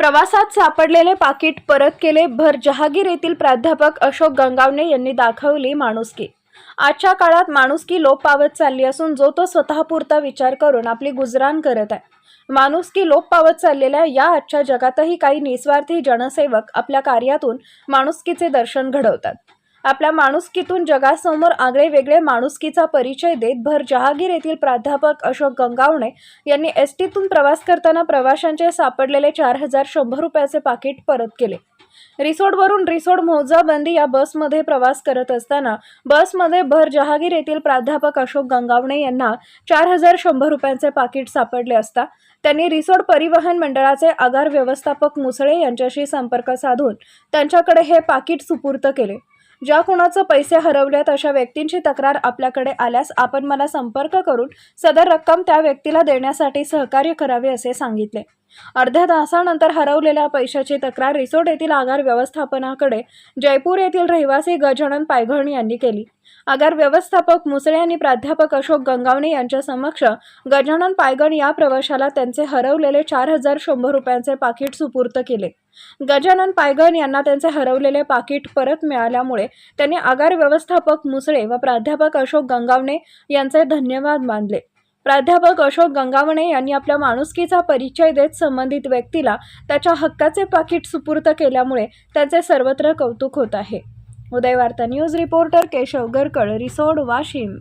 प्रवासात सापडलेले पाकिट परत केले भर जहागीर येथील प्राध्यापक अशोक गंगावणे यांनी दाखवली माणुसकी. आजच्या काळात माणुसकी लोप पावत चालली असून जो तो स्वतःपुरता विचार करून आपली गुजराण करत आहे. माणुसकी लोप पावत चाललेल्या या आजच्या जगातही काही निस्वार्थी जनसेवक आपल्या कार्यातून माणुसकीचे दर्शन घडवतात. आपल्या माणुसकीतून जगासमोर आगळे वेगळे माणुसकीचा परिचय देत भर जहागीर येथील प्राध्यापक अशोक गंगावणे यांनी एस टीतून प्रवास करताना प्रवाशांचे सापडलेले चार हजार शंभर रुपयाचे पाकिट परत केले. रिसोडवरून रिसोड मोजाबंदी या बसमध्ये प्रवास करत असताना बसमध्ये भर जहागीर येथील प्राध्यापक अशोक गंगावणे यांना चार हजार शंभर रुपयांचे पाकिट सापडले असता त्यांनी रिसोड परिवहन मंडळाचे आगार व्यवस्थापक मुसळे यांच्याशी संपर्क साधून त्यांच्याकडे हे पाकिट सुपूर्त केले. ज्या कुणाचं पैसे हरवल्यात अशा व्यक्तींची तक्रार आपल्याकडे आल्यास आपण मला संपर्क करून सदर रक्कम त्या व्यक्तीला देण्यासाठी सहकार्य करावे असे सांगितले. अर्ध्या तासानंतर हरवलेल्या पैशाची तक्रार रिसोर्ट येथील आगार व्यवस्थापनाकडे जयपूर येथील रहिवासी गजानन पायघण यांनी केली. आगार व्यवस्थापक मुसळे आणि प्राध्यापक अशोक गंगावणे यांच्या समक्ष गजानन पायगण या प्रवाशाला त्यांचे हरवलेले चार हजार शंभर रुपयांचे पाकिट सुपूर्त केले. गजानन पायगण यांना त्यांचे हरवलेले पाकिट परत मिळाल्यामुळे त्यांनी आगार व्यवस्थापक मुसळे व प्राध्यापक अशोक गंगावणे यांचे धन्यवाद मानले. प्राध्यापक अशोक गंगावणे यांनी आपल्या माणुसकीचा परिचय देत संबंधित व्यक्तीला त्याच्या हक्काचे पाकिट सुपूर्त केल्यामुळे त्याचे सर्वत्र कौतुक होत आहे. Udayvarta news reporter Keshav Garkal Risod Washim.